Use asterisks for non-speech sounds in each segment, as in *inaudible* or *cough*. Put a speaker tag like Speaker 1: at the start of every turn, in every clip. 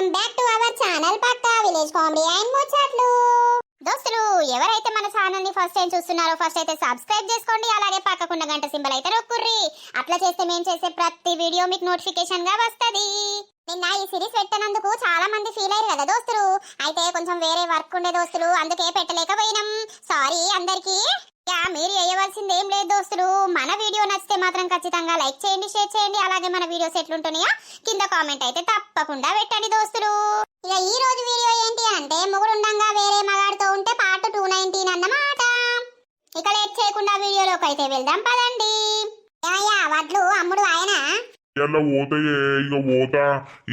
Speaker 1: Welcome back to our channel Pakka village comedy and ముచ్చట్లు. దోస్తులు ఎవరైతే మన ఛానల్ని ఫస్ట్ టైం చూస్తున్నారో ఫస్ట్ అయితే సబ్స్క్రైబ్ చేసుకోండి. అలాగే పక్కకున్న గంట సింబల్ అయితే నొక్కుర్రి. అట్లా చేస్తే మేము చేసే ప్రతి వీడియో మీకు నోటిఫికేషన్గా వస్తది. నిన్న ఈ సిరీస్ పెట్టినందుకు చాలా మంది ఫీల్ అయ్యారు కదా దోస్తులు? అయితే కొంచెం వేరే వర్క్ ఉండే దోస్తులు అందుకే పెట్టలేకపోయినాం. సారీ అందరికీ. మీరు వేయవలసింది ఏం లేదు దోస్తులు. మన వీడియో నచ్చితే మాత్రం ఖచ్చితంగా లైక్ చేయండి షేర్ చేయండి. అలాగే మన వీడియోస్ ఎట్లుంటున్నాయో కింద కామెంట్ అయితే తప్పకుండా పెట్టండి దోస్తులు. ఇక ఈ రోజు వీడియో ఏంటి అంటే మొగుడుండంగా వేరే మగాడితో ఉంటే పార్ట్ టూ నైన్టీన్ అన్నమాట. ఇక లేట్ చేయకుండా వీడియోలోకి అయితే వెళ్దాం పదండి. యా వడ్లు అమ్ముడు ఆయన.
Speaker 2: ఇలా పోతాయే? ఇక పోతా.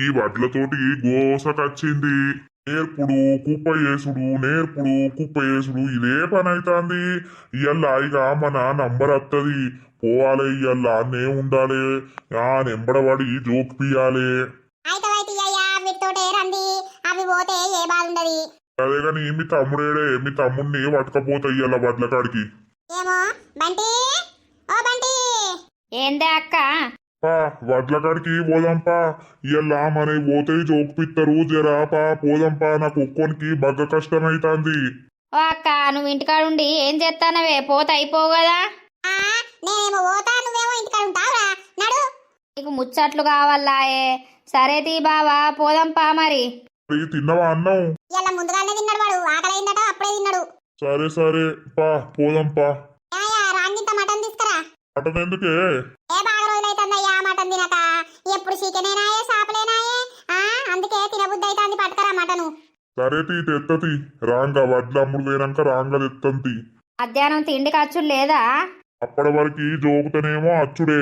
Speaker 2: ఈ వడ్లతోటి గోసకొచ్చింది నేర్పుడు కుప్ప చేసుడు నేర్పుడు కుప్ప చేసుడు ఇదే పని అవుతుంది ఇయ్యల్లా ఇక మన నంబర్ వత్తది పోవాలి ఇయ్యల్లా నే ఉండాలి. ఆ నెంబడబడి జోక్ పియాలి
Speaker 1: అయితే అయితే అయ్యా వీటితోటే రండి అవి పోతే ఏ బాధ ఉండదు
Speaker 2: అదే కానీ మీ తమ్ముడేడే మీ తమ్ముడిని పట్టుకపోతా ఇయ్యల్లా వడ్ల కాడికి.
Speaker 1: ఏమో బంటి? ఓ బంటి!
Speaker 3: ఏందే అక్క?
Speaker 2: పా వడ్ల కాడికి పోదాంపా ఇయ్యల్లా మన పోతే జోక్ పిత్తరు జరా పా. పోదాంపా నాకు ఒక్కోనికి బగ్గ కష్టమైతాంది.
Speaker 3: ఓ అక్క నువ్వు ఇంటికాడుండి ఏం చేస్తానవే పోత అయిపోవు కదా?
Speaker 1: ఆ నేనేమో పోతా నువ్వేమో ఇంటికాడ ఉంటావురా నడు.
Speaker 3: నీకు ముచ్చట్లు కావాలాయే సరే తీ బావా పోదాంపా మరి.
Speaker 2: మరి తిన్నవా అన్నం?
Speaker 1: ఇలా ముందుగానే తిన్నాడు వాడు. ఆకలైందట అప్పుడే తిన్నాడు.
Speaker 2: సరే సరే పా పోదాం పా.
Speaker 1: ఏమయ్యా రాంగింత మటన్ తీసుకురా.
Speaker 2: అటన్ ఎందుకే?
Speaker 1: ఏ మటన్ తినక ఎప్పుడు చికెనేనాయే చేపలేనాయే ఆ అందుకే తినబుద్ధి అవుతుంది పట్టుకరా మటను.
Speaker 2: సరే తీ తెత్తతి రాంగ వడ్ల అమ్ముడు పోయినాక రాంగ తెత్తంతి
Speaker 3: మధ్యాహ్నం తిండి ఖర్చులు లేదా?
Speaker 2: అప్పటి వరకు జోకుతనేమో అచ్చుడే.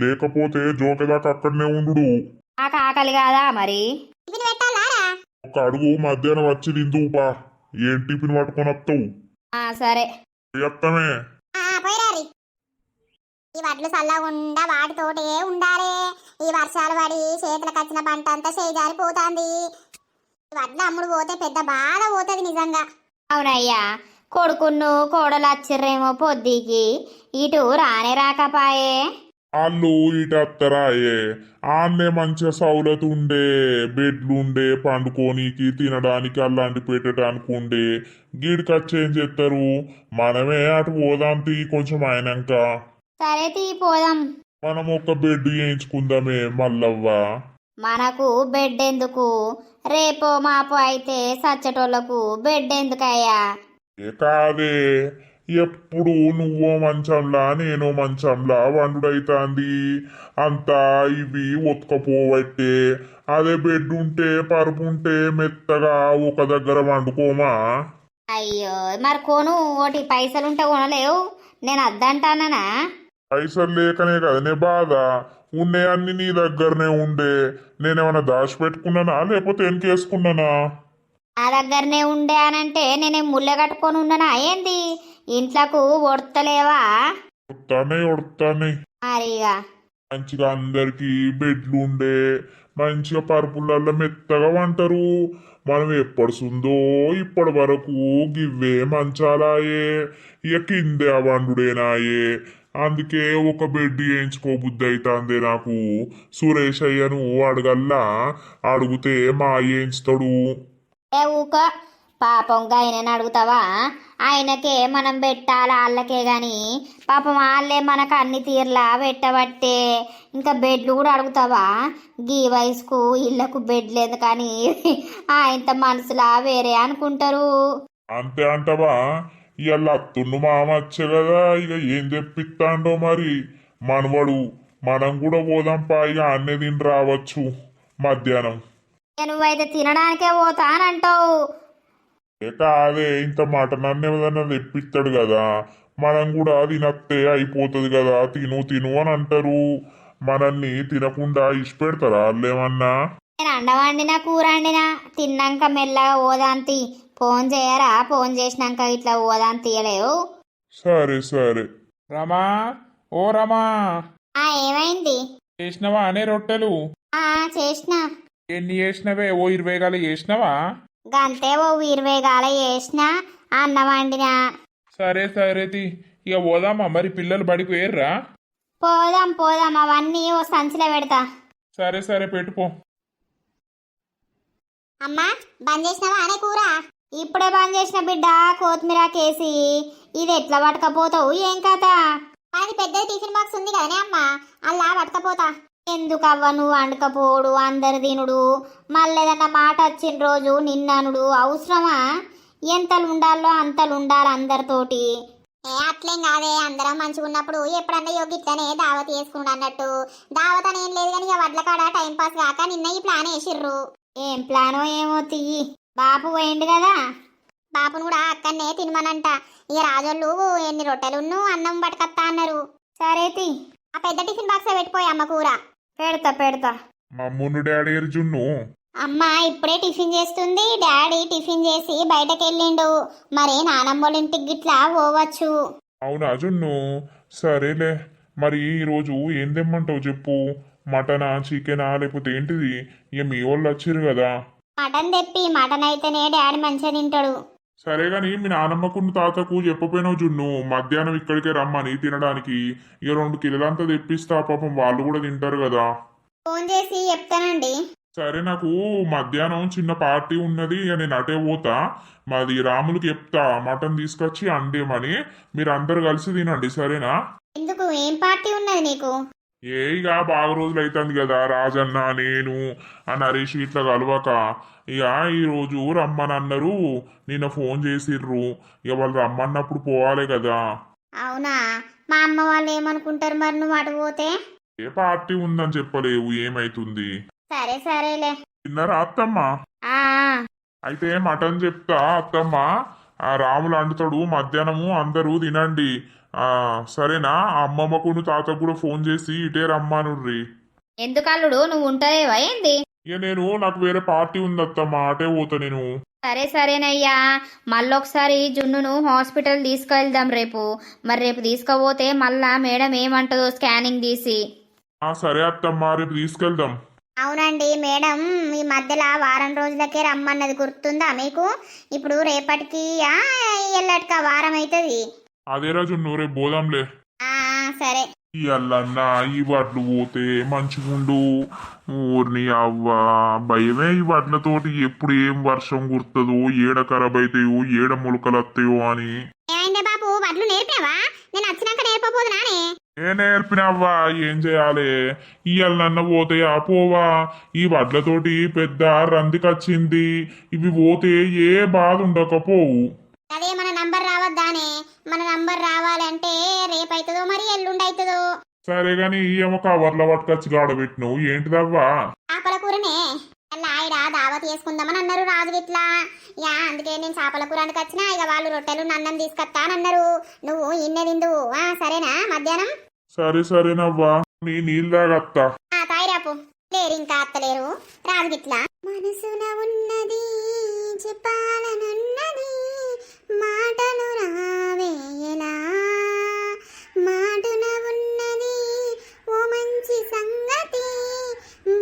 Speaker 2: లేకపోతే జోకేదాకా అక్కడనే ఉండు
Speaker 3: నాకు ఆకలి కాదా మరి?
Speaker 1: టిఫిన్ పెట్టాలారా
Speaker 2: ఒక అడుగు మధ్యాహ్నం వచ్చి తిందువు పా. ఏం టిఫిన్ పట్టుకొని వస్తావు?
Speaker 3: ఆ సరే.
Speaker 2: ఎత్తమే
Speaker 1: ఆ ఈ వడ్లు చల్లగుండా వాటితోటే ఉండాలి. ఈ వర్షాలు పడి చేతులకు వచ్చిన పంట అంతా చేజారిపోతాంది. ఈ వడ్లు అమ్ముడు పోతే పెద్ద బాధ పోతుంది నిజంగా.
Speaker 3: అవునయ్యా కొడుకున్ను కోడలు వచ్చిర్రేమో పొద్దుకి. ఇటు రానే రాకపాయే.
Speaker 2: వాళ్ళు ఇటు అత్తరాయే. ఆన్నే మంచిగా సౌలత్ ఉండే బెడ్లు ఉండే పండుకోనికి తినడానికి అలాంటి పెట్టడానికి ఉండే గీడికి ఏం చేస్తారు మనమే అటు పోదాం తీ కొంచెం అయినాక.
Speaker 3: సరే తీ పోదాం.
Speaker 2: మనం ఒక బెడ్ వేయించుకుందామే మల్లవ్వ.
Speaker 3: మనకు బెడ్ ఎందుకు రేపో మాపో అయితే సచ్చటోళ్ళకు బెడ్ ఎందుకయ్యా
Speaker 2: ఏ కాదే ఎప్పుడు నువ్వో మంచంలా నేను మంచంలా వండుడైతాంది. అంతా ఇవి ఒత్తుకపోబట్టే అదే బెడ్ ఉంటే పరుపు ఉంటే మెత్తగా ఒక దగ్గర వండుకోమా?
Speaker 3: అయ్యో మరి కొను ఒకటి పైసలుంటే కొనలేవు. నేను అద్దంటానా
Speaker 2: పైసలు లేకనే కదనే బాధ. ఉండే అన్ని నీ దగ్గరనే ఉండే. నేనేమన్నా దాచిపెట్టుకున్నానా? లేకపోతే వెనకేసుకున్నానా
Speaker 3: నా దగ్గరనే ఉండే అనంటే నేనే ముళ్ళ కట్టుకొని ఉన్నానా ఏంది? ఇంట్లకు ఒడతలేవా?
Speaker 2: ఉడతానే ఉడతానే
Speaker 3: మరిగా.
Speaker 2: మంచిగా అందరికి బెడ్లు ఉండే మంచిగా పరుపులల్లో మెత్తగా వంటరు. మనం ఎప్పడుసుందో ఇప్పటి వరకు గివ్వే మంచాలాయే. ఇక కిందే ఆ వండుడేనాయే అందుకే ఒక బెడ్ వేయించుకోబుద్ధి అవుతుంది నాకు. సురేష్ అయ్యను అడగల్లా అడిగితే మా వేయించుతాడు
Speaker 3: ఏ ఊక పాపం ఆయనని అడుగుతావా? ఆయనకే మనం పెట్టాలా వాళ్ళకే గాని? పాపం వాళ్ళే మనకు అన్ని తీర్లా పెట్టబట్టే. ఇంకా బెడ్లు కూడా అడుగుతావా? గీ వయసుకు ఇళ్ళకు బెడ్లు ఎందుకని? ఆయనత మనసులా వేరే అనుకుంటారు.
Speaker 2: అంతే అంటవా? ఇవాళ అత్తుండు మామ వచ్చే కదా ఇక ఏం తెప్పిస్తాండో మరి? మనవడు మనం కూడా పోదాంపా ఇక అన్నీ తిని రావచ్చు మధ్యాహ్నం.
Speaker 3: ఇక నువ్వైతే తినడానికే పోతానంటావు.
Speaker 2: ఏ కాదే ఇంత మటన్ అన్న ఏదన్నా తెప్పిస్తాడు కదా. మనం కూడా తినత్తే అయిపోతుంది కదా తిను తిను అని అంటారు. మనల్ని తినకుండా ఇష్టపెడతారా వాళ్ళేమన్నా
Speaker 3: నేను అండవండినా కూర వండినా తిన్నాక మెల్లగా ఓదాంతి ఫోన్ చేయరా? ఫోన్ చేసినాక ఇట్లా ఓదాంతి తీయలేవు.
Speaker 2: సరే సరే.
Speaker 4: రమా ఓ రమా.
Speaker 3: ఆ ఏమైంది?
Speaker 4: చేసినవా అనే రొట్టెలు?
Speaker 3: ఆ చేసిన.
Speaker 4: ఎన్ని చేసినవే? ఓ ఇరవై గాలి చేసినవా?
Speaker 3: గంతే ఓ ఇరవై గాల చేసిన అన్నం వండినా.
Speaker 4: సరే సరే తి. ఇక పోదామా? మరి పిల్లలు బడికి వేర్రా
Speaker 3: పోదాం పోదాం. అవన్నీ ఓ సంచిలో పెడతా.
Speaker 4: సరే సరే పెట్టుపో
Speaker 1: అమ్మా బంద్ చేసినావా అనే కూర?
Speaker 3: ఇప్పుడే బంద్ చేసిన బిడ్డ కొత్తిమీర కేసి ఇది ఎట్లా పట్టకపోతావు? ఏం కథ?
Speaker 1: అది పెద్ద టిఫిన్ బాక్స్ ఉంది కదనే అమ్మా. అల్లా పట్టుకపోతా.
Speaker 3: ఎందుకు అవ్వ నువ్వు వండకపోడు అందరు తినుడు. మళ్ళేదన్నా మాట వచ్చిన రోజు నిన్ననుడు అవసరమా? ఎంతలు ఉండాలో అంతలు ఉండాలి అందరితోటి.
Speaker 1: ఏ అట్లేం కాదే. అందరం మంచిగా ఉన్నప్పుడు ఎప్పుడన్నా యోగి ఇట్లనే దావత్ చేసుకుండు అన్నట్టు. దావత్ అని ఏం లేదు కానీ వడ్ల కాడ టైం పాస్ కాక నిన్న ఈ ప్లాన్ వేసిర్రు.
Speaker 3: ఏం ప్లానో ఏమో తియ్యి. బాపు పోయిండు కదా.
Speaker 1: బాపును కూడా అక్కడనే తినమనంట. ఇక రాజోళ్ళు ఎన్ని రొట్టెలున్ను అన్నం పట్టుకత్తా అన్నారు.
Speaker 3: సరే తి.
Speaker 1: ఆ పెద్ద టిఫిన్ బాక్స్ పెట్టుకోయి అమ్మ కూర.
Speaker 3: పెడతా పెడతా.
Speaker 2: మమ్మును డాడీ జున్ను
Speaker 1: అమ్మ ఇప్పుడే టిఫిన్ చేస్తుంది. డాడీ టిఫిన్ చేసి బయటకు వెళ్ళిండు మరి నానమ్మోళ్ళ ఇంటికి గిట్లా పోవచ్చు.
Speaker 2: అవునా జున్ను సరేలే. మరి ఈరోజు ఏం తెమ్మంటావు చెప్పు? మటనా చికెనా లేకపోతే ఏంటిది? ఇక మీ వాళ్ళు వచ్చిర్రు కదా.
Speaker 1: మటన్ తెప్పి మటన్ అయితేనే డాడీ మంచిగా తింటాడు.
Speaker 2: సరే గాని మీ నానమ్మకు తాతకు చెప్పపోయినావు జున్ను మధ్యాహ్నం ఇక్కడికే రమ్మని తినడానికి. ఇక రెండు కిలోలంతా తెప్పిస్తా పాపం వాళ్ళు కూడా తింటారు కదా.
Speaker 1: ఫోన్ చేసి చెప్తానండి.
Speaker 2: సరే నాకు మధ్యాహ్నం చిన్న పార్టీ ఉన్నది ఇక నేను అటే పోతా. మాది రాములకి చెప్తా మటన్ తీసుకొచ్చి అండేమని. మీరు అందరు కలిసి తినండి సరేనా?
Speaker 1: ఎందుకు? ఏం పార్టీ ఉన్నది నీకు?
Speaker 2: ఏ ఇక బాగా రోజులు అవుతుంది కదా రాజన్న నేను ఆ నరేష్ ఇట్లా కలవక. ఇక ఈరోజు రమ్మని అన్నారు నిన్న ఫోన్ చేసిర్రు. ఇక వాళ్ళు రమ్మన్నప్పుడు పోవాలి కదా.
Speaker 1: అవునా? మా అమ్మ వాళ్ళు ఏమనుకుంటారు మరి నువ్వు అటు పోతే?
Speaker 2: ఏ పార్టీ ఉందని చెప్పలేవు ఏమైతుంది?
Speaker 1: సరే సరేలే.
Speaker 2: తిన్నారా అత్తమ్మ? అయితే మటన్ చెప్తా అత్తమ్మ. ఆ రాములు అంటుతాడు మధ్యాహ్నము అందరూ తినండి. సరేనా? ఆ అమ్మమ్మకు తాతకు కూడా ఫోన్ చేసి ఇటే రమ్మానుర్రి
Speaker 3: ఎందుకు అల్లుడు నువ్వు ఉంటావేవా? ఏంది?
Speaker 2: ఇక నేను నాకు వేరే పార్టీ ఉంది అత్తమ్మ అటే పోతా నేను.
Speaker 3: సరే సరేనయ్యా. మళ్ళొకసారి జున్నును హాస్పిటల్ తీసుకెళ్దాం రేపు. మరి రేపు తీసుకుపోతే మళ్ళా మేడం ఏమంటదో స్కానింగ్ తీసి.
Speaker 2: ఆ సరే అత్తమ్మ రేపు తీసుకెళ్దాం.
Speaker 1: అవునండి మేడం. ఈ మధ్యలో వారం రోజులకే రమ్మన్నది గుర్తుందా మీకు? ఇప్పుడు రేపటికి ఆ, ఎల్లటికి వారం అవుతుంది
Speaker 2: అదే రోజు నువ్వు రేపు పోదాంలే
Speaker 1: సరే.
Speaker 2: ఈ వడ్లు పోతే మంచిగుండు. ఊరిని అవ్వ భయమే ఈ వడ్లతోటి ఎప్పుడు ఏం వర్షం కురుతుందో ఏడ ఖరాబ్ అవుతాయో ఏడ మొలకలు వస్తాయో అని.
Speaker 1: ఏమైందే బాబు? వడ్లు నేర్పావా నేను వచ్చినాక నేర్పబోదునానే
Speaker 2: ఏ నేర్పినవ్వా? ఏం చేయాలి? ఈ అల్లన్న పోతే ఆ పోవా ఈ వడ్లతోటి పెద్ద రందికొచ్చింది ఇవి పోతే ఏ బాధ ఉండకపోవు.
Speaker 1: అదే మన నంబర్ రావద్దానే. మన నంబర్ రావాలంటే రేపు అవుతుందో మరి ఎల్లుండి అవుతుందో
Speaker 2: సరే గాని ఏమో కవర్ల పట్టుకొచ్చి గాడబెట్టినవు. ఏంటిదవ్వా?
Speaker 1: చేపల కూరనే. అలా ఆవిడ దావత్ చేసుకుందామని అన్నారు రాజు గిట్లా యా అందుకే నేను చేపల కూర వచ్చినా ఇక వాళ్ళు రొట్టెలు అన్నం తీసుకొస్తానన్నారు నువ్వు ఇన్నె తిందు ఆ సరేనా? మధ్యాహ్నం?
Speaker 2: సరే సరేనవ్వా. నీ నీళ్ళు తాగత్తా.
Speaker 1: ఆ తాయిరాపు లేరు ఇంకా అత్తలేరు రాజు గిట్లా. మనసున ఉన్నది చెప్పాలనున్నది. మాటలు రావేలా మాటున ఉన్నది ఓ మంచి సంగతి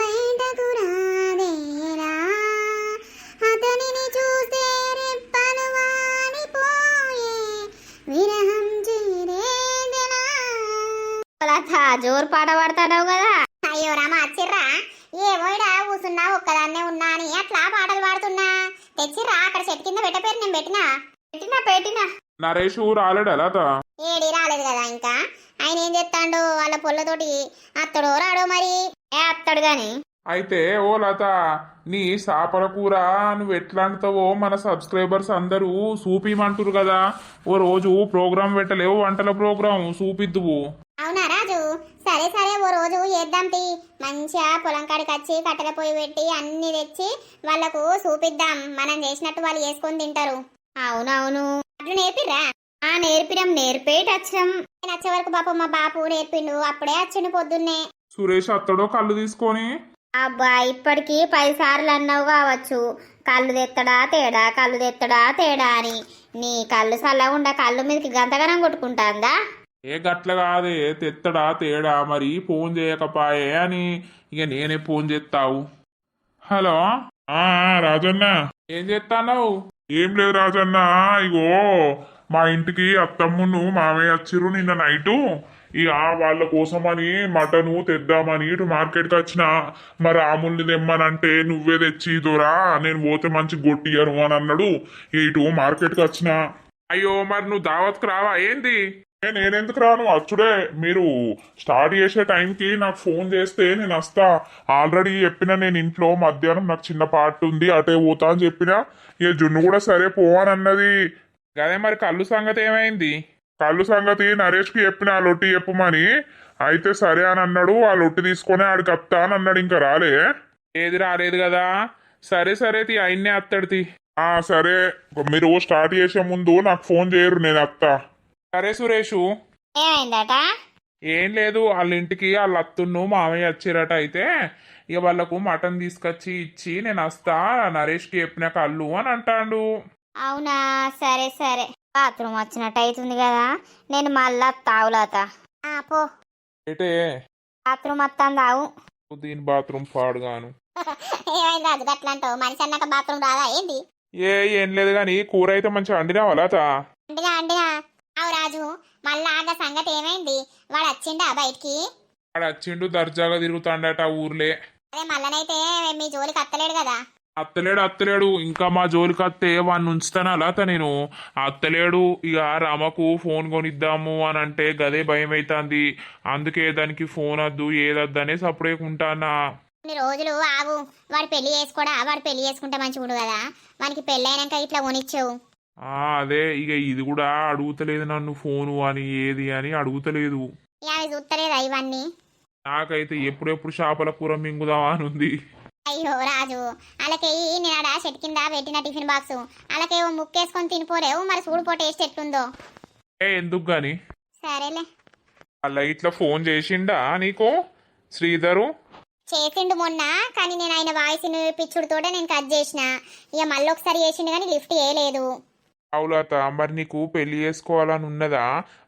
Speaker 1: బయటకు రావేలా అతనిని చూస్తే రెప్పలు వాడిపోయే విరహం చేరేదెలా
Speaker 3: జోరు పాట పాడతావు కదా?
Speaker 1: అయ్యో రామ అచ్చిర్రా ఏమో ఇడ కూసున్నా ఒక్కదాన్నే ఉన్నా అని అట్లా పాటలు పాడుతున్నా. తెచ్చిర్రా అక్కడ చెట్టు కింద పెట్టపేరు నేను పెట్టినా?
Speaker 3: పెట్టినా? పెట్టినా
Speaker 2: నరేష్ రాలేడా లత
Speaker 1: ఏడి రాలేదు కదా ఇంకా? ఆయన ఏం చేస్తాడు వాళ్ళ పొల్లతోటి? అత్తడో రాడో మరి?
Speaker 3: ఏ అత్తడు గాని?
Speaker 4: అయితే ఓ లత నీ చేపల కూర నువ్వు ఎట్లా అంటావో మన సబ్స్క్రైబర్స్ అందరూ చూపిమంటారు కదా. ఓ రోజు ప్రోగ్రాం పెట్టలేవు వంటల ప్రోగ్రాం చూపిద్దువు
Speaker 1: అవునా రాజు? సరే సరే ఓ రోజు చేద్దాం తీ మంచిగా పొలం కాడికి వచ్చి కట్టెల పొయ్యి పెట్టి అన్ని తెచ్చి వాళ్ళకు చూపిద్దాం మనం చేసినట్టు వాళ్ళు చేసుకొని తింటారు.
Speaker 3: అవునవును.
Speaker 1: అట్లు నేర్పిర్రా
Speaker 3: ఆ నేర్పిరం నేర్పేటి వచ్చినాం
Speaker 1: నేను వచ్చే వరకు పాపం మా బాపు నేర్పిండు అప్పుడే వచ్చిండు పొద్దున్నే.
Speaker 4: సురేష్ అత్తడో కళ్ళు తీసుకొని?
Speaker 3: అబ్బా ఇప్పటికి పది సార్లు అన్నావు కావచ్చు. కళ్ళు తెత్తడా తేడా కళ్ళు తెత్తడా తేడా అని. నీ కళ్ళు చల్లగుండా కళ్ళు మీదకి గంతగనం కొట్టుకుంటాందా?
Speaker 4: ఏ గట్ల కాదే తెత్తడా తేడా మరి ఫోన్ చేయకపాయే అని. ఇక నేనే ఫోన్ చేస్తావు హలో?
Speaker 2: రాజన్న.
Speaker 4: ఏం చేస్తావు
Speaker 2: ఏం లేదు రాజన్న ఇగో మా ఇంటికి అత్తమ్మును మామయ్య వచ్చిర్రు నిన్న నైటు. ఇక వాళ్ళ కోసమని మటను తెద్దామని ఇటు మార్కెట్కి వచ్చిన. మరి ఆముల్ని తెమ్మనంటే నువ్వే తెచ్చి దొరా నేను పోతే మంచి గొట్టియరు అని అన్నాడు. ఇటు మార్కెట్కి వచ్చిన.
Speaker 4: అయ్యో మరి నువ్వు దావత్కు రావా? ఏంది?
Speaker 2: నేనెందుకు రాను? అచ్చుడే మీరు స్టార్ట్ చేసే టైంకి నాకు ఫోన్ చేస్తే నేను వస్తా. ఆల్రెడీ చెప్పిన నేను ఇంట్లో మధ్యాహ్నం నాకు చిన్న పార్ట్ ఉంది అటే పోతా అని చెప్పిన ఇక జున్ను కూడా సరే పోవని అన్నది
Speaker 4: గదే మరి కళ్ళు సంగతి ఏమైంది?
Speaker 2: కళ్ళు సంగతి నరేష్కి చెప్పిన ఆ లొట్టి చెప్పమని. అయితే సరే అని అన్నాడు ఆ లొట్టి తీసుకొని ఆడికి వస్తా అని అన్నాడు ఇంకా రాలే.
Speaker 4: ఏది రాలేదు కదా? సరే సరే తీ అయిన్నే అత్తడితి
Speaker 2: ఆ సరే. మీరు స్టార్ట్ చేసే ముందు నాకు ఫోన్ చేయరు నేను వస్తా.
Speaker 4: సరే సురేషు.
Speaker 1: ఏమైందట?
Speaker 4: ఏం లేదు వాళ్ళ ఇంటికి వాళ్ళ అత్తును మామయ్య వచ్చిరట అయితే. ఇక వాళ్ళకు మటన్ తీసుకొచ్చి ఇచ్చి నేను వస్తా నరేష్కి చెప్పిన కళ్ళు అని అంటాడు.
Speaker 1: అవునా? సరే సరే. బాత్రూమ్ వచ్చినట్టు అవుతుంది కదా. నేను మళ్ళా తావులాత ఆ, పో.
Speaker 4: ఏటే?
Speaker 1: బాత్రూమ్ వస్తాను తావు
Speaker 4: దీని బాత్రూమ్ పాడుగాను. *laughs*
Speaker 1: ఏమైంది గట్లా అంటావు? మనిషి అన్నాక బాత్రూమ్ రాదా? ఏంది?
Speaker 4: ఏ ఏం లేదు కానీ కూర అయితే మంచిగా వండినావా లత?
Speaker 1: అండినా అండినా అవు రాజు మళ్ళా సంగతి ఏమైంది? వాడు వచ్చిండా బయటికి?
Speaker 4: వాడు వచ్చిండు దర్జాగా తిరుగుతాడట ఊర్లే.
Speaker 1: అదే మళ్ళనైతే మీ జోలికి అత్తలేడు కదా?
Speaker 4: అత్తలేడు అత్తలేడు. ఇంకా మా జోలికి అత్తే వాడిని ఉంచుతాను లత నేను. అత్తలేడు ఇక రామకు ఫోన్ కొనిద్దాము అని అంటే గదే భయం అవుతుంది అందుకే దానికి ఫోన్ వద్దు ఏదద్దు అనేసి అప్పుడే ఉంటానా
Speaker 1: కొన్ని రోజులు ఆగు. వాడు పెళ్ళి చేసుకోడా? వాడు పెళ్ళి చేసుకుంటే మంచిగుడు కదా. వానికి పెళ్ళి అయినాక ఇట్లా కొనిచ్చావు.
Speaker 4: అదే ఇక ఇది కూడా అడుగుతలేదు నన్ను ఫోను అని ఏది అని అడుగుతలేదు.
Speaker 1: చూస్తలేదా ఇవన్నీ?
Speaker 4: నాకైతే ఎప్పుడెప్పుడు చేపల కూర మింగుదామా అని ఉంది.
Speaker 1: అయ్యో రాజు అలాకే నేను ఆడ చెట్టు కింద పెట్టిన టిఫిన్ బాక్స్. అలాగే ఓ ముక్కేసుకొని తినిపోరేవు మరి చూడుపో టేస్ట్ ఎట్లుందో.
Speaker 4: ఏ ఎందుకు గాని?
Speaker 1: సరేలే.
Speaker 4: అలా ఇట్లా ఫోన్ చేసిండా నీకు శ్రీధరు?
Speaker 1: చేసిండు మొన్న కానీ నేను ఆయన వాయిస్ పిచ్చుడుతోటే నేను కట్ చేసిన. ఇక మళ్ళీ ఒకసారి చేసిండు కానీ లిఫ్ట్ చేయలేదు.
Speaker 4: అవులత మరి నీకు పెళ్ళి చేసుకోవాలని ఉన్నదా?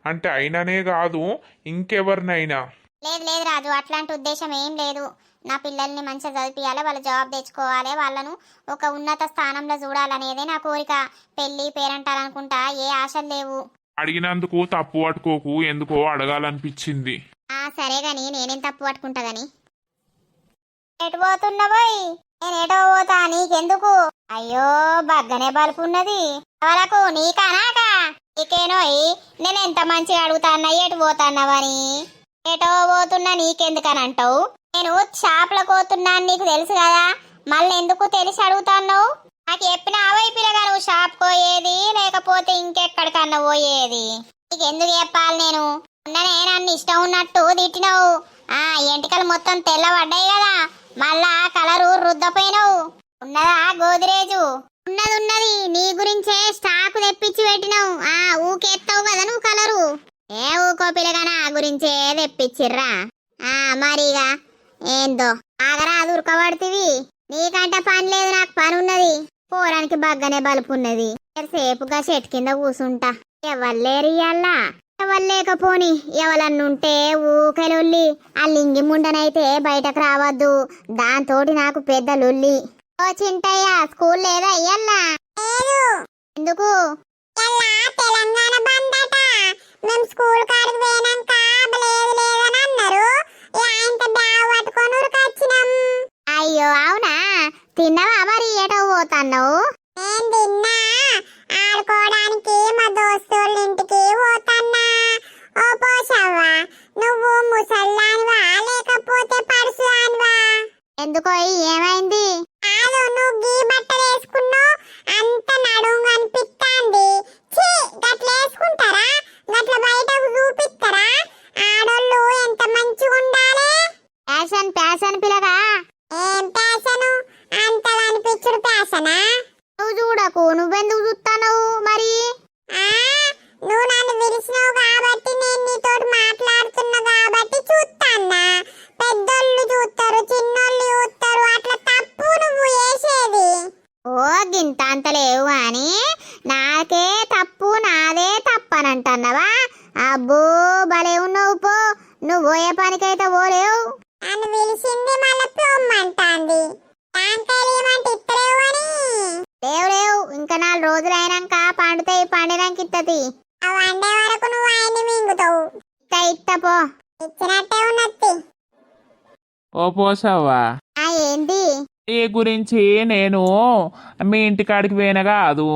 Speaker 4: అంటే అయిననే కాదు ఇంకెవరినైనా.
Speaker 1: లేదు లేదు రాజు అట్లాంటి ఉద్దేశం ఏం లేదు. నా పిల్లల్ని మంచిగా చదివియాలి వాళ్ళ జాబ్ తెచ్చుకోవాలి వాళ్ళను ఒక ఉన్నత స్థానంలో చూడాలనేదే నా కోరిక. పెళ్ళి పేరంటాలనుకుంటా ఏ ఆశలు లేవు.
Speaker 4: అడిగినందుకు తప్పు పట్టుకోకు ఎందుకో అడగాలనిపించింది.
Speaker 1: ఆ సరే గాని నేనేం తప్పు పట్టుకుంటా గాని? ఎటు పోతున్నావోయ్? నేను ఎటో పోతా నీకెందుకు? అయ్యో బగ్గనే బలుపు ఉన్నది ఎవరకు నీకా నాకా నీకేనోయ్ నేను ఎంత మంచిగా అడుగుతాన్నా ఎటు పోతాన్నావని ఎటో పోతున్నా నీకెందుకని అంటావు నేను షాప్లో పోతున్నా నీకు తెలుసు కదా మళ్ళీ ఎందుకు తెలిసి అడుగుతాన్నావు? నాకు చెప్పిన అవై నువ్వు షాప్ పోయేది లేకపోతే ఇంకెక్కడికన్నా పోయేది? నీకు ఎందుకు చెప్పాలి నేను? ఉన్ననే నన్ను ఇష్టం ఉన్నట్టు తిట్టినావు. ఆ ఎంటికలు మొత్తం తెల్లబడ్డాయి కదా మళ్ళా కలరు రుద్దపోయినావు. ఉన్నదా గోదిరేజు? ఉన్నది ఉన్నది. నీ గురించే స్టాకు తెప్పించి పెట్టినావు. ఆ ఊకెత్తావు కదా నువ్వు కలరు. ఏ ఊకో పిల్లగా నా గురించే తెప్పించిర్రా? ఆ మరిగా. ఏందో? ఆగరా ఉరకబడుతుంది నీకంటే పని లేదు నాకు పని ఉన్నది. పోరానికి బగ్గనే బలుపు ఉన్నది సేపుగా చెట్టు కింద కూసుంటా. ఎవరు ఇయ్యాలా? ఎవరు లేకపోని? ఎవరన్నుంటే ఆ లింగి ముండనైతే బయటకు రావద్దు. దాంతోటి నాకు పెద్ద లొల్లి. ఓ చింటయ్య స్కూల్ లేదా ఇయ్యల్లా? ఎందుకు? తెలంగాణ బంద్ అట. మేము స్కూల్ కాడికి పోయినాక లేదు లేదని అన్నారు. ఆయనతో బ్యాగ్ పట్టుకొని ఉరికొచ్చినాం. అయ్యో అవునా? తిన్నావా మరి? ఎటో పోతున్నావు? నేను తిన్నా? ఆడుకోవడానికి మా దోస్తుల ఇంటికి పోతన్నా. ఓ పోషవ్వా నువ్వు ముసల్లానివా లేకపోతే పరుసులానివా ఎందుకో ఏమైంది? ఆలో నువ్వు గీ బట్టలు వేసుకున్నావు ఏంది
Speaker 4: ఈ గురించి? నేను మీ ఇంటికాడికి పోయిన కాదు.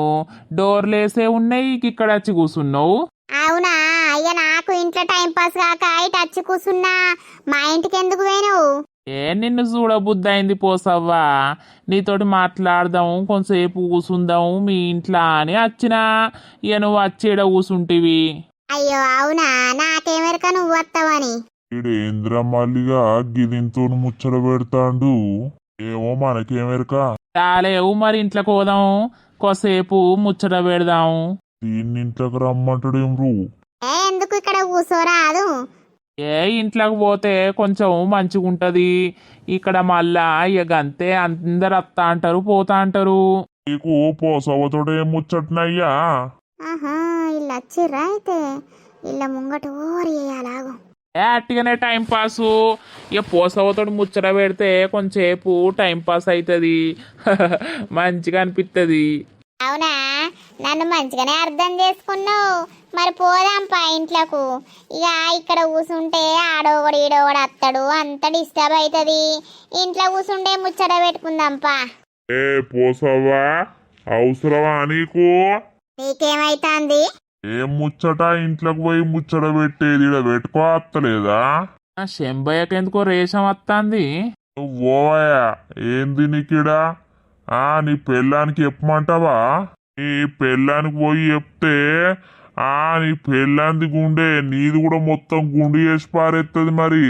Speaker 4: డోర్లేసే ఉన్నాయి ఇక్కడ వచ్చి కూర్చున్నావు
Speaker 1: అవునా? అయ్య నాకు ఇంట్లో టైం పాస్ కాక ఇటు వచ్చి కూసున్నా. మా ఇంటికి ఎందుకు పోయినావు?
Speaker 4: ఏ నిన్ను చూడబుద్ధి అయింది పోసవ్వా. నీతోటి మాట్లాడదాం కొంతసేపు కూసుందాం మీ ఇంట్లో అని వచ్చినా. ఇక నువ్వు వచ్చేడ కూసుంటివి.
Speaker 1: అయ్యో అవునా? నాకేమెరక నువ్వు వస్తావని?
Speaker 2: ఈడేంద్ర మల్లిగా గిదింతో ముచ్చట పెడతాండు? ఏమో మనకేమెరక
Speaker 4: రాలేవు మరి ఇంట్లోకి పోదాం. కొసేపు ముచ్చట పెడదాం.
Speaker 2: దీన్ని ఇంట్లోకి రమ్మంటాడేం రూ
Speaker 1: ఏ ఎందుకు ఇక్కడ కూసోరాదు?
Speaker 4: ఏ ఇంట్లోకి పోతే కొంచెం మంచిగా ఉంటది ఇక్కడ మళ్ళా ఇక అంతే అందరు వస్తా అంటారు పోతా అంటారు
Speaker 2: నీకు పోసవతోడే ముచ్చట్నయ్యా?
Speaker 1: ఆహా ఇల్లు వచ్చిర్రా అయితే ఇళ్ళ ముంగట ఓరి వేయాలాగు
Speaker 4: ఏ అట్టిగానే టైం పాసు. ఇక పోసవతోటి ముచ్చట పెడితే కొంచెంసేపు టైం పాస్ అవుతుంది *laughs* మంచిగా అనిపిస్తుంది
Speaker 1: అవునా? నన్ను మంచిగానే అర్థం చేసుకున్నావు. మరి పోదాంపా ఇంట్లోకు. ఇక ఇక్కడ కూసుంటే ఆడోగడు ఈడోగడు అత్తడు అంత డిస్టర్బ్ అవుతుంది ఇంట్లో కూసుంటే ముచ్చట పెట్టుకుందాంపా
Speaker 2: ఏ పోసవ్వా అవసరమా నీకు?
Speaker 1: నీకేమైతాంది?
Speaker 2: ఏం ముచ్చట? ఇంట్లోకి పోయి ముచ్చట పెట్టేది ఈడ పెట్టుకో అత్తలేదా?
Speaker 4: ఆ శంభయ్యకి ఎందుకో రేషం వస్తుంది
Speaker 2: నువ్వోయా ఏంది నీకిడా? ఆ నీ పెళ్ళానికి చెప్పమంటావా? నీ పెళ్ళానికి పోయి చెప్తే ఆ నీ పెళ్ళాంది గుండె నీది కూడా మొత్తం గుండు చేసి పారేస్తుంది మరి.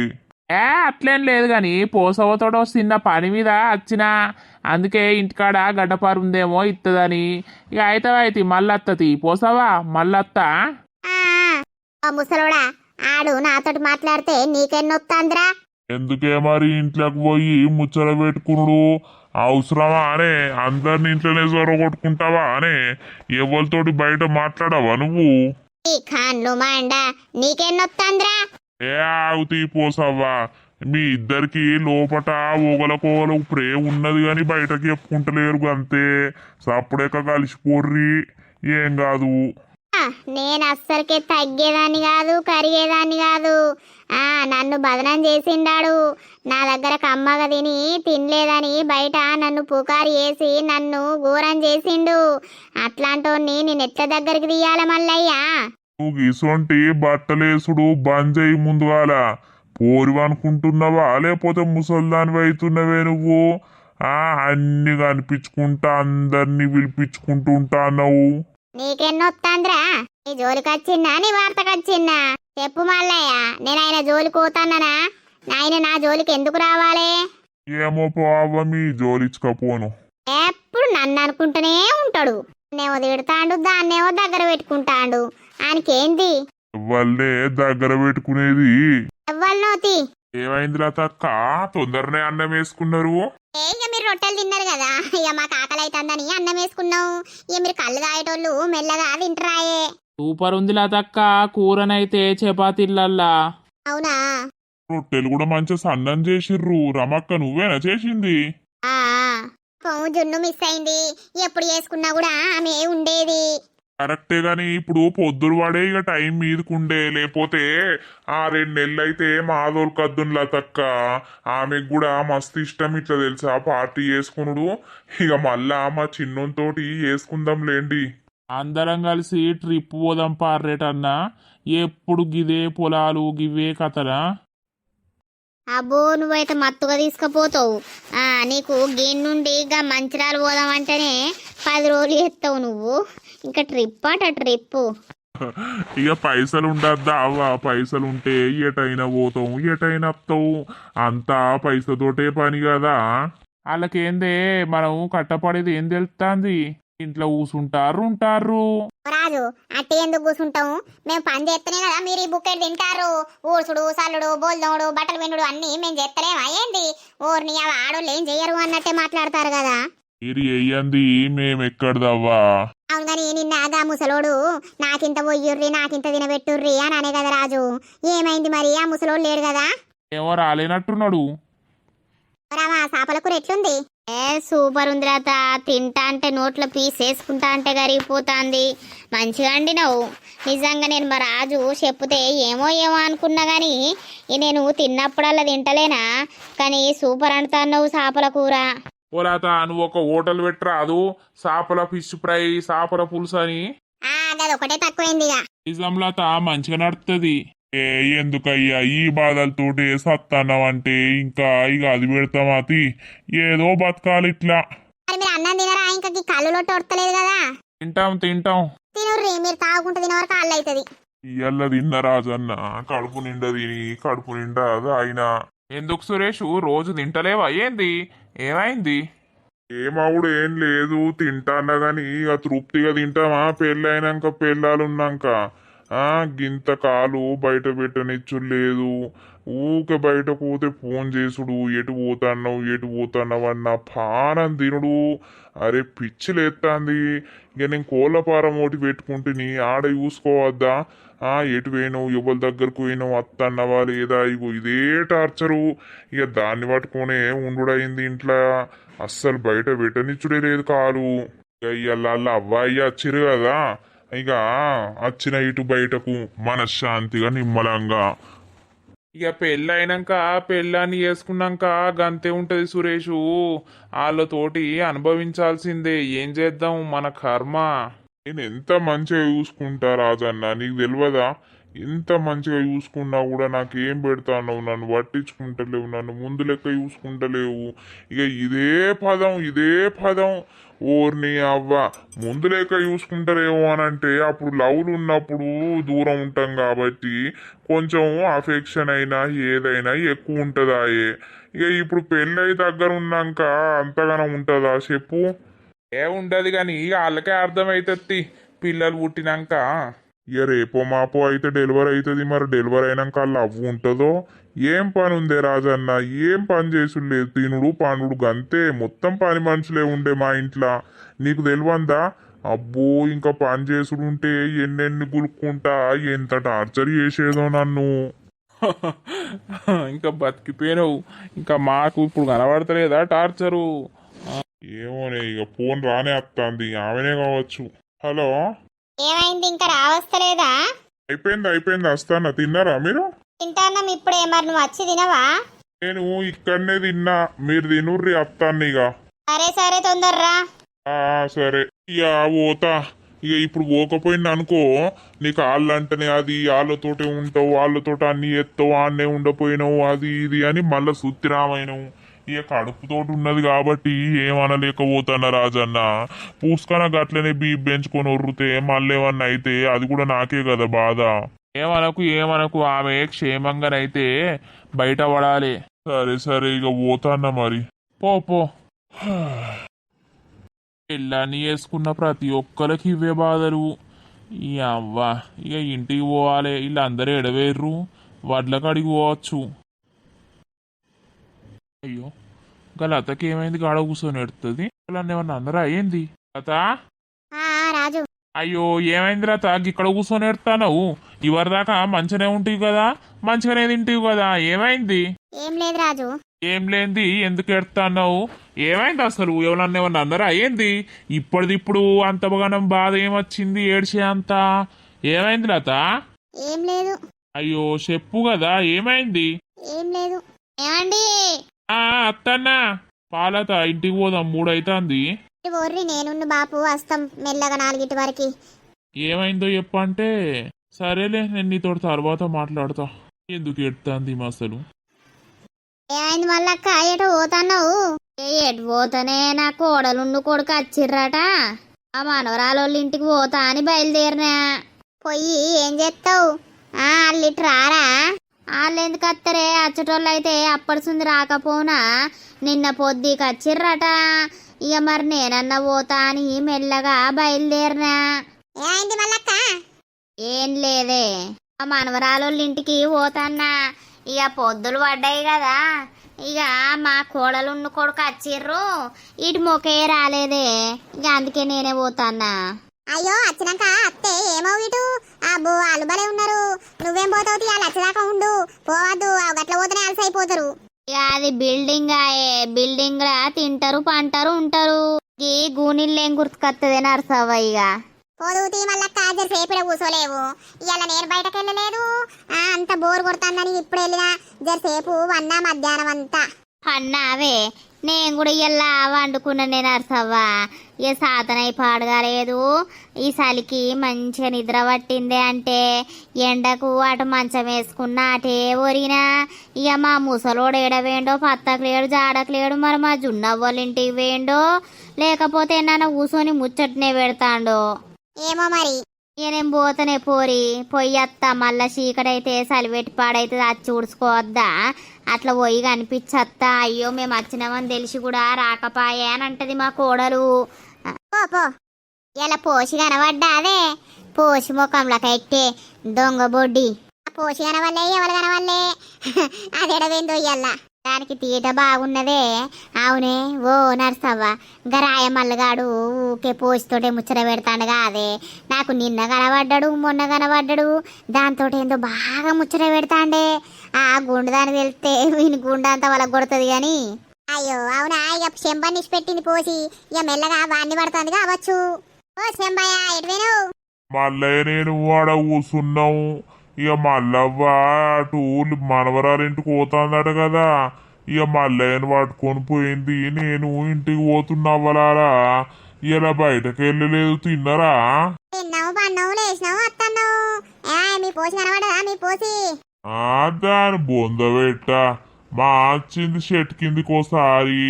Speaker 4: ఏ అట్లేం లేదు కానీ పోసవతోడు చిన్న పని మీద వచ్చిన అందుకే ఇంటికాడ గడ్డపారు ఉందేమో ఇత్తదని. ఇక అయితే అయితే మళ్ళత్తది పోసావా మళ్ళత్తా
Speaker 1: ఆ ముసలోడా ఆడు నాతోటి మాట్లాడితే నీకెన్నొత్తాందిరా
Speaker 2: ఎందుకే మరి ఇంట్లోకి పోయి ముచ్చట పెట్టుకునుడు? అవసరమా అనే? అందరిని ఇంట్లోనే జొరగొట్టుకుంటావా అనే? ఎవరితోటి బయట మాట్లాడవా నువ్వు?
Speaker 1: ఈ ఖాన్లు మాండా నీకెన్నొత్తాందిరా
Speaker 2: ఏ ఆగుతీ పోసవ్వా మీ ఇద్దరికి లోపట ఓగలకోగలకు ప్రేమ ఉన్నది కానీ బయటకి చెప్పుకుంటలేరు అంతే సప్పుడెక్క కలిసిపోర్రి. ఏం కాదు.
Speaker 1: నేను అస్సలకే తగ్గేదాన్ని కాదు కరిగేదాన్ని కాదు. ఆ నన్ను బదనం చేసిండాడు. నా దగ్గర కమ్మగా తిని తినలేదని బయట నన్ను పుకారు చేసి నన్ను ఘోరం చేసిండు. అట్లాంటోన్ని నేను ఎట్ల దగ్గరికి తీయాల మల్లయ్యా?
Speaker 2: నువ్వు ఇసొంటి బట్టలేసుడు బంద్ చేయి ముందుగాల పోరు అనుకుంటున్నావా లేకపోతే ముసల్దానివి అవుతున్నవే నువ్వు? ఆ అన్ని కనిపించుకుంటా అందరినీ పిలిపించుకుంటూ ఉంటావు
Speaker 1: నీకెన్నొత్తాంద్రా? నీ జోలికొచ్చిందా? నీ వార్తకొచ్చిందా? చెప్పు మల్లయ్య నేను ఆయన జోలికి పోతానా ఆయన నా జోలికి ఎందుకు రావాలి?
Speaker 2: ఏమో పోవ మీ జోలిచ్చుకపోను.
Speaker 1: ఎప్పుడు నన్ను అనుకుంటూనే ఉంటాడు. నేమో తిడతాండు దాన్నేమో దగ్గర పెట్టుకుంటాండు. ఆయనకేంది?
Speaker 2: వాళ్ళే దగ్గర పెట్టుకునేది.
Speaker 1: ఎవ్వరినోతి
Speaker 2: ఏమైందిరా తక్క తొందరనే అన్నం వేసుకున్నారు.
Speaker 1: ఏ ఇక మీరు రొట్టెలు తిన్నారు కదా. ఇక మాకు ఆకలి అవుతుందని అన్నం వేసుకున్నాం. ఇక మీరు కళ్ళు తాగేటోళ్ళు మెల్లగా తింటరాయే.
Speaker 4: సూపర్ ఉంది లతక్క కూరనైతే చపాతీలల్లా.
Speaker 1: అవునా?
Speaker 2: రొట్టెలు కూడా మంచి సన్నం చేసిర్రు. రమక్క నువ్వేనా చేసింది?
Speaker 1: ఆ పొమ్ము జున్ను మిస్ అయింది. ఎప్పుడు చేసుకున్నా కూడా ఆమె ఉండేది.
Speaker 2: కరెక్టే గాని ఇప్పుడు పొద్దురు వాడే ఇక టైం మీదకుండే లేకపోతే ఆ రెండు నెలలు అయితే మా దొరకద్దునులా తక్క ఆమెకు కూడా మస్తు ఇష్టం ఇట్లా తెలుసా పార్టీ చేసుకునుడు. ఇక మళ్ళా మా చిన్నతోటి చేసుకుందాం లేండి.
Speaker 4: అందరం కలిసి ట్రిప్ పోదాం పార్రేటన్నా. ఎప్పుడు గిదే పొలాలు గివే కథనా
Speaker 1: అబ్బో నువ్వైతే మత్తుగా తీసుకుపోతావు. ఆ నీకు గీన్ నుండి ఇక మంచిరాలు పోదామంటేనే పది రోజులు చేస్తావు నువ్వు. ఇంకా ట్రిప్ అట ట్రిప్
Speaker 2: ఇక పైసలు ఉండద్దా అవ్వ? పైసలు ఉంటే ఎటైనా పోతాం ఎటైనా వస్తావు అంతా పైసతోటే పని కదా.
Speaker 4: వాళ్ళకేందే? మనం కట్టపడేది ఏం తెలుస్తుంది ఇంట్లో కూసుంటారు ఉంటారు.
Speaker 1: రాజు అట్టి ఎందుకు కూర్చుంటాము మేము పని చేస్తేనే కదా మీరు ఈ బుక్కెట్ తింటారు. ఊడ్చుడు సల్లుడు బోల్దోడు బట్టలు వినుడు అన్ని మేము చేస్తలేమా ఏంది? అవి ఆడోళ్ళు ఏం చెయ్యరు అన్నట్టే మాట్లాడతారు కదా.
Speaker 2: మీరు వెయ్యంది మేమెక్కడదవ్వా?
Speaker 1: అవును కానీ నిన్న గా ముసలోడు నాకింత పొయ్యుర్రి నాకింత తినబెట్టుర్రి అని అనే కదా రాజు. ఏమైంది మరి? ఆ ముసలోడు లేడు కదా?
Speaker 4: ఏమో రాలేనట్టున్నాడు.
Speaker 1: రామా చేపల కూర ఎట్లుంది?
Speaker 3: ఏ సూపర్ ఉంది రాత. తింటా అంటే నోట్లో పీస్ వేసుకుంటా అంటే కరిగిపోతాంది. మంచిగా అండినవు నిజంగా నేను మా రాజు చెప్తే ఏమో ఏమో అనుకున్నా కానీ నేను తిన్నప్పుడల్లా తింటలేనా? కానీ సూపర్ అంటున్నావు చేపల కూర.
Speaker 2: ఓ లత నువ్వు ఒక హోటల్ పెట్టరాదు చేపల ఫిష్ ఫ్రై చేపల పులుసు అని.
Speaker 3: అది ఒకటే తక్కువైంది ఇక
Speaker 2: నిజం లత మంచిగా నడుతుంది ఏ ఎందుకయ్యా ఈ బాధలతోటి సత్తన్నావంటే? ఇంకా ఇక అది పెడతామాతి ఏదో బతకాలి ఇట్లా.
Speaker 3: మరి మీరు అన్నం తినరా? ఇంకా ఈ కళ్ళులో తొడతలేదు కదా.
Speaker 2: తింటాం తింటాం.
Speaker 3: తినుర్రి మీరు తాగుకుంటూ తినే వరకు కాళ్ళు అవుతుంది
Speaker 2: ఇయ్యల్ల తిన్న రాజన్న. కడుపు నిండా తిని కడుపు నిండా అయినా ఎందుకు సురేష్? రోజు తింటలేవా? ఏంది? ఏమైంది? ఏమావుడు ఏం లేదు. తింటానా గాని ఇక తృప్తిగా తింటామా? పెళ్ళైనాక పెళ్ళాలున్నాక. ఆ గింత కాలు బయట పెట్టనిచ్చు లేదు. ఊక బయట పోతే ఫోన్ చేసుడు. ఎటు పోతున్నావు? ఎటు పోతున్నావు? అన్న పానం తినుడు. అరే పిచ్చి లేస్తాంది ఇక నేను కోళ్ళ పారం ఒకటి పెట్టుకుంటుని ఆడ చూసుకోవద్దా? ఎటు పోయినావు ఎవరి దగ్గరకు పోయినావు అత్తన్నవా లేదా ఇగో ఇదే టార్చరు. ఇక దాన్ని పట్టుకునే ఉండుడైంది ఇంట్లో. అస్సలు బయట పెట్టనిచ్చుడే లేదు కాలు. ఇక ఇవాళ అవ్వాయి వచ్చిరు కదా. ఇక వచ్చిన ఇటు బయటకు మనశ్శాంతిగా నిమ్మలంగా. ఇక పెళ్ళైనాక పెళ్ళాన్ని చేసుకున్నాక గంతే ఉంటుంది సురేషు. వాళ్ళతోటి అనుభవించాల్సిందే. ఏం చేద్దాం మన కర్మ? నేను ఎంత మంచిగా చూసుకుంటా రాజన్న? నీకు తెలియదా ఎంత మంచిగా చూసుకున్నా కూడా నాకు ఏం పెడతానో నన్ను పట్టించుకుంటలేవు నన్ను ముందు లెక్క చూసుకుంటలేవు. ఇక ఇదే పదం ఇదే పదం. ఓర్ని అవ్వ ముందు లెక్క చూసుకుంటారేమో అని అంటే అప్పుడు లవ్లు ఉన్నప్పుడు దూరం ఉంటాం కాబట్టి కొంచెం అఫెక్షన్ అయినా ఏదైనా ఎక్కువ ఉంటుందాయే. ఇక ఇప్పుడు పెళ్ళై దగ్గర ఉన్నాక అంతగానం ఉంటుందా? చెప్పు. ఏ ఉండదు కానీ వాళ్ళకే అర్థమైతుంది. పిల్లలు పుట్టినాక. ఇక రేపో మాపో అయితే డెలివరీ అవుతుంది మరి డెలివరీ అయినాక వాళ్ళు అవ్వు ఉంటుందో? ఏం పని ఉందే రాజన్న? ఏం పని చేసుడు లేదు తినుడు పానుడు గంతే. మొత్తం పని మనుషులే ఉండే మా ఇంట్లో. నీకు తెలియందా అబ్బో ఇంకా పని చేసుడు ఉంటే ఎన్నెన్ని గులుక్కుంటా? ఎంత టార్చర్ చేసేదో నన్ను. *laughs* ఇంకా బతికిపోయినావు. ఇంకా మాకు ఇప్పుడు కనబడతలేదా టార్చరు? ఏమోనే ఇక ఫోన్ రానే వస్తుంది ఆమెనే కావచ్చు. హలో?
Speaker 3: ఏమైంది? ఇంకా రావస్తలేదా?
Speaker 2: అయిపోయింది అయిపోయింది. వస్తానా తిన్నారా మీరు?
Speaker 3: తింటాన్నాం ఇప్పుడే మరి నువ్వు వచ్చి తినవా?
Speaker 2: నేను ఇక్కడనే తిన్నా. మీరు తినుర్రి వస్తాను ఇక.
Speaker 3: సరే సరే తొందర్రా.
Speaker 2: ఆ, సరే. ఇక పోతా. ఇక ఇప్పుడు పోకపోయింది అనుకో నీకు వాళ్ళంటనే అది వాళ్ళతోటే ఉంటావు వాళ్ళతోటి అన్ని ఎత్తావు ఆన్నే ఉండపోయినావు అది ఇది అని మళ్ళా సుత్తిరామైనవు ఇక కడుపుతోటి ఉన్నది కాబట్టి ఏమనలేకపోతానా రాజన్న. పూసుకన గట్లనే బీప్ పెంచుకొని ఒర్రితే మళ్ళీ ఏమన్నా అయితే అది కూడా నాకే కదా బాధ. ఏమనకు ఏమనకు ఆమె క్షేమంగానైతే బయట పడాలి. సరే సరే ఇక పోతాన్న మరి. పో పో. పెళ్ళాన్ని వేసుకున్న ప్రతి ఒక్కరికి ఇవే బాధలు. ఈ అవ్వ ఇక ఇంటికి పోవాలి వీళ్ళందరూ ఎడవేర్రు వడ్ల కాడికి పోవచ్చు. అయ్యో ఇంకా లతకి ఏమైంది గాడ కూర్చొని ఎడుతుంది. ఏమన్నా అందరూ? అయ్యింది లత?
Speaker 3: రాజు.
Speaker 2: అయ్యో ఏమైంది లత? ఇక్కడ కూర్చొని ఎడతావు ఇవరిదాకా మంచిగానే ఉంటావు కదా? మంచిగానే తింటావు కదా? ఏమైంది?
Speaker 3: ఏం లేదు రాజు.
Speaker 2: ఏం లేంది? ఎందుకు ఎడతాన్నావు? ఏమైంది అసలు? ఎవరన్నా ఏమన్నా అందరూ? అయ్యింది ఇప్పటిదిప్పుడు అంత బగానం బాధ ఏమొచ్చింది ఏడ్చే అంత? ఏమైంది లత?
Speaker 3: ఏం లేదు.
Speaker 2: అయ్యో చెప్పు కదా ఏమైంది?
Speaker 3: ఏం లేదు. ఏమండి?
Speaker 2: ఆ అత్తన్నా. పాలత ఇంటికి పోదాం మూడైతాంది.
Speaker 3: ఒర్రి నేనున్న బాపు వస్తాం మెల్లగా నాలుగిటి వరకు.
Speaker 2: ఏమైందో చెప్పంటే సరేలే నేను నీతో తర్వాత మాట్లాడతా. ఎందుకు ఎడుతాంది అసలు?
Speaker 3: ఏమైంది మళ్ళక్క ఎటు పోతున్నావు? ఎటు పోతానే నా కోడలుండు కొడుకు వచ్చిర్రట ఆ మనవరాలోళ్ళ ఇంటికి పోతా అని బయలుదేరినా. పోయి ఏం చేస్తావు ఆ వాళ్ళు ఎందుకు వస్తారే అచ్చటోళ్ళు అయితే అప్పటిసుంది రాకపోనా? నిన్న పొద్దుకి వచ్చిర్రట ఇక మరి నేనన్నా పోతా అని మెల్లగా బయలుదేరినా. మళ్ళక్క ఏం లేదే. మనవరాలోళ్ళ ఇంటికి పోతాన్నా. ఇక పొద్దులు పడ్డాయి కదా. ఇక మా కోడలున్న కొడుకు వచ్చిర్రు ఇటు మొకే రాలేదే. ఇక అందుకే నేనే పోతాన్నా. అయ్యో వచ్చినాక అత్తే ఏమో ఇటు? అబ్బో భలే ఉన్నారు. నువ్వేం పోతావు వాళ్ళు వచ్చేదాకా ఉండు. పోవద్దు గట్ల పోతేనే అలసైపోతారు ఇక అది బిల్డింగ్ ఆయే బిల్డింగ్ లా తింటారు పంటారు ఉంటారు. ఈ గూనిళ్ళు ఏం గుర్తుకొస్తుంది నర్సవ్వ ఇక.
Speaker 1: పోదూతి మళ్ళా కాజర్ సేపుడ కూసోలేవు. ఇవాళ నేను బయటకు వెళ్ళలేదు ఆ, అంత బోర్ కొడుతుందని ఇప్పుడు వెళ్ళినా జరసేపు వన్నా మధ్యాహ్నం అంతా
Speaker 3: అన్నావే. నేను కూడా ఇలా వండుకున్నా నేను నర్సవ్వ ఇక సాతనై పాడగలేదు ఈ చలికి మంచిగా నిద్ర పట్టిందే అంటే ఎండకు అటు మంచం వేసుకున్నా అటే ఒరిగినా. ఇక మా ముసలోడు ఏడవేండో పత్తకలేడు జాడకలేడు మరి మా జున్నవ్వల ఇంటికి వేయండో లేకపోతే నన్ను కూర్చొని ముచ్చటనే పెడతాండో.
Speaker 1: ఏమో మరి.
Speaker 3: ఇక నేను పోతనే పోరి. పొయ్యత్తా మళ్ళా చీకటైతే సలివెట్టి పాడైతే అది ఉడుచుకోవద్దా అట్లా పోయి కనిపించత్తా. అయ్యో మేము వచ్చినామని తెలిసి కూడా రాకపాయే అని అంటది మా కోడలు.
Speaker 1: పో ఇలా పోసి కనబడ్డా అదే? పోసి ముఖంలో కట్టే దొంగ బొడ్డి. పోసి కనవల్లే ఎవరు కనవల్లే *laughs* అది ఎడవేందో దానికి తీట బాగున్నదే. అవునే ఓ నర్సవ్వ గరాయ మల్లగాడు ఊకే పోసితోటే ముచ్చట పెడతాడు కాదే. నాకు నిన్న కనబడ్డాడు మొన్న కనబడ్డాడు దాంతో ఏందో బాగా ముచ్చట పెడతాండే. ఆ గుండు వెళ్తే వీని గుండె అంతా వాళ్ళకి కొడుతుంది కానీ అయ్యో అవునా ఇక చెంబని పెట్టింది పోసి ఇక మెల్లగా వాడిని పడుతుంది కావచ్చు. ఓ చెంబయ్య ఎటు
Speaker 2: మళ్ళీ నేను వాడ కూసున్నాము ఇక మల్లవ్వ అటు మనవరాలింటికి పోతాందట కదా. ఇక మల్లయ్యను పట్టుకొని పోయింది. నేను ఇంటికి పోతున్నవ్వలారా ఇలా బయటకు వెళ్ళలేదు. తిన్నరా? దాని బొంద పెట్ట. మా వచ్చింది షెట్ కిందికి ఒకసారి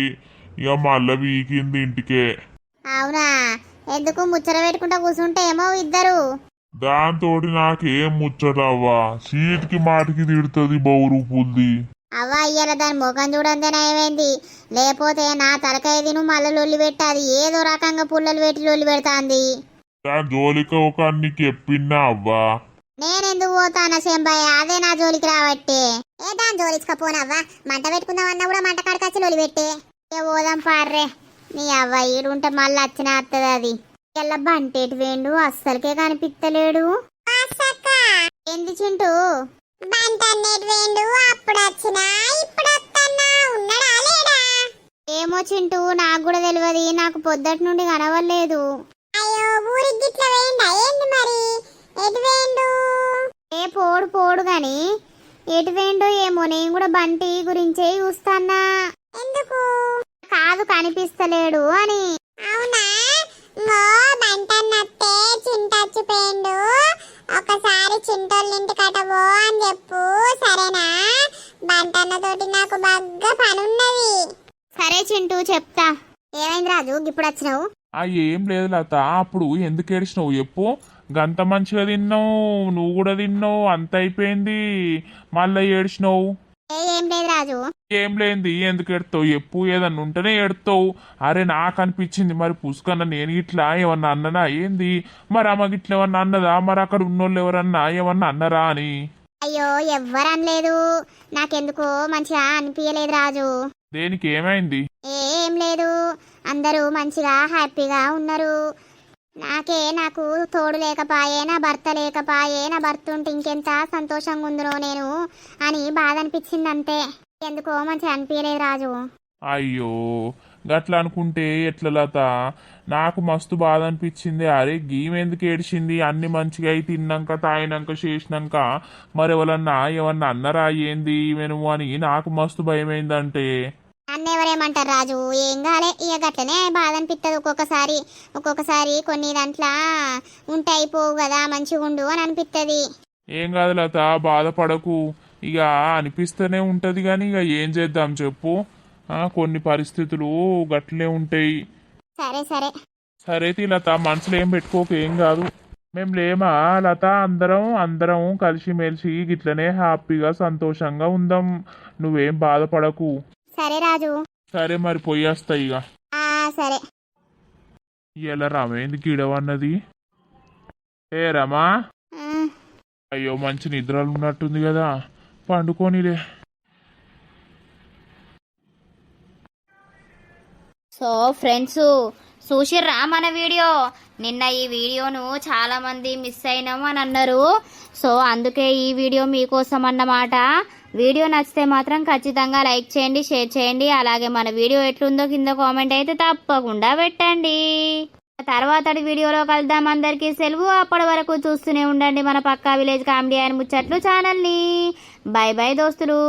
Speaker 2: ఇక మళ్ళా వీకింది ఇంటికే.
Speaker 1: అవునా? ఎందుకు ముచ్చట పెట్టుకుంటా కూర్చుంటే ఏమో ఇద్దరు.
Speaker 2: దాంతోటి నాకేం ముచ్చటవ్వా? సీట్కి మాటికి తిడుతుంది బౌరు పుల్ది
Speaker 1: అవ్వ ఇయ్యాల దాని ముఖం చూడంతే నయమైంది? లేకపోతే నా తలకాయ తిను మళ్ళీ లొల్లి పెట్టాది ఏదో రకంగా పుల్లలు పెట్టి లొల్లి పెడతాంది.
Speaker 2: దాని జోలిక ఒక నీకు ఎప్పిన్నా అవ్వా?
Speaker 1: నేనెందుకు పోతానా శంబయ్య అదే నా జోలికి రావట్టే. ఏ దాని జోలికి పోనవ్వా? మంట పెట్టుకుందామన్నా కూడా మంట కాడకొచ్చి లొలి పెట్టే. ఏ పోదాం పార్రే. నీ అవ్వ ఈడుంటే మళ్ళీ వచ్చిన వస్తుంది అది. ఇలా బంటేటి వేండు అస్సలకే కనిపిస్తలేడు ఎందు చింటూ? బంటన్నేటి వేండు అప్పుడు వచ్చినా ఇప్పుడు వస్తున్నా ఉన్నాడా లేడా? ఏమో చింటూ నాకు కూడా తెలియదు నాకు పొద్దటి నుండి కనవలేదు అయ్యో ఊరికి గిట్ల వేయండా ఏంది మరి? ఎటు వేయండు ఏ పోడు పోడు గాని ఎటు వేయండో ఏమో నేను కూడా బంటి గురించే చూస్తానా ఎందుకు? కాదు కనిపిస్తలేడు అని. అవునా? నో బంటన్నట్టే చింటచ్చిపోయిండు ఒకసారి చింటోళ్ళింటికట పో అని చెప్పు సరేనా? బంటన్నతోటి నాకు బాగా పని ఉన్నది సరే చింటూ చెప్తా. ఏమైంది రాజు ఇప్పుడు వచ్చినావు?
Speaker 4: ఆ ఏం లేదు లత అప్పుడు ఎందుకు ఏడిచినావు చెప్పు. గంత మంచిగా తిన్నావు నువ్వు కూడా తిన్నావు అంత అయిపోయింది. మళ్ళీ ఏడిచినావు?
Speaker 1: ఏ ఏం లేదు రాజు.
Speaker 4: ఏం లేనిది ఎందుకు ఎడతావు ఎప్పు ఏదన్నా ఉంటేనే ఎడతావు అరే నాకు అనిపించింది మరి పుసుకన్న నేను ఇట్లా ఏమన్నా అన్ననా? ఏంది? మరి అమ్మ గిట్ల ఏమన్నా అన్నదా? మరి అక్కడ ఉన్నోళ్ళు ఎవరన్నా ఏమన్నా అన్నరా అని?
Speaker 1: అయ్యో ఎవ్వరు అనలేదు. నాకెందుకో మంచిగా అనిపించలేదు రాజు.
Speaker 4: దేనికి ఏమైంది?
Speaker 1: ఏం లేదు. అందరూ మంచిగా హ్యాపీగా ఉన్నారు. నాకే నాకు తోడు లేకపాయే నా భర్త లేకపాయే నా భర్త ఉంటే ఇంకెంత సంతోషంగా ఉందిరో నేను అని బాధ అనిపించింది అంతే ఎందుకో మంచిగా అనిపించలేదు రాజు.
Speaker 4: అయ్యో గట్లా అనుకుంటే ఎట్లా లత? నాకు మస్తు బాధ అనిపించింది అరే గీమెందుకు ఏడిచింది? అన్ని మంచిగా అయి తిన్నాక తాగినాక చేసినాక మరెవరన్నా ఏమన్నా అన్నరా ఏంది ఈమెను అని నాకు మస్తు భయమైందంటే.
Speaker 1: నన్ను ఎవరేమంటారు రాజు? ఏం కాలే ఇక గట్లనే బాధ అనిపిస్తుంది ఒక్కొక్కసారి ఒక్కొక్కసారి కొన్ని దాంట్లో ఉంటాయి పోవు కదా మంచిగా ఉండు అని అనిపిస్తుంది
Speaker 4: ఏం కాదు లత బాధపడకు. ఇక అనిపిస్తూనే ఉంటది కానీ ఇక ఏం చేద్దాం చెప్పు. కొన్ని పరిస్థితులు గట్లే ఉంటాయి.
Speaker 1: సరే సరే.
Speaker 4: సరే లత మనసులో ఏం పెట్టుకోక ఏం కాదు. మేము లేమా? లత అందరం అందరం కలిసిమెలిసి గిట్లనే హ్యాపీగా సంతోషంగా ఉందాం. నువ్వేం బాధపడకు.
Speaker 1: సరే రాజు.
Speaker 4: సరే మరి పోయేస్తా ఇక.
Speaker 1: ఆ సరే.
Speaker 4: ఇలా రమేంది గిడవన్నది ఏ రమా? అయ్యో మంచి నిద్రలు ఉన్నట్టుంది కదా. పండుకోనిలే.
Speaker 3: సో ఫ్రెండ్స్ చూసిర్రా మన వీడియో? నిన్న ఈ వీడియోను చాలా మంది మిస్ అయినాం అని అన్నారు. సో అందుకే ఈ వీడియో మీకోసం అన్నమాట. వీడియో నచ్చితే మాత్రం ఖచ్చితంగా లైక్ చేయండి షేర్ చేయండి. అలాగే మన వీడియో ఎట్లుందో కింద కామెంట్ అయితే తప్పకుండా పెట్టండి. తర్వాతటి వీడియోలో కలుద్దాం అందరికీ. సెలవు అప్పటి వరకు చూస్తూనే ఉండండి మన పక్కా విలేజ్ కామెడీ అని ముచ్చట్లు ఛానల్ని. బై బై దోస్తులు.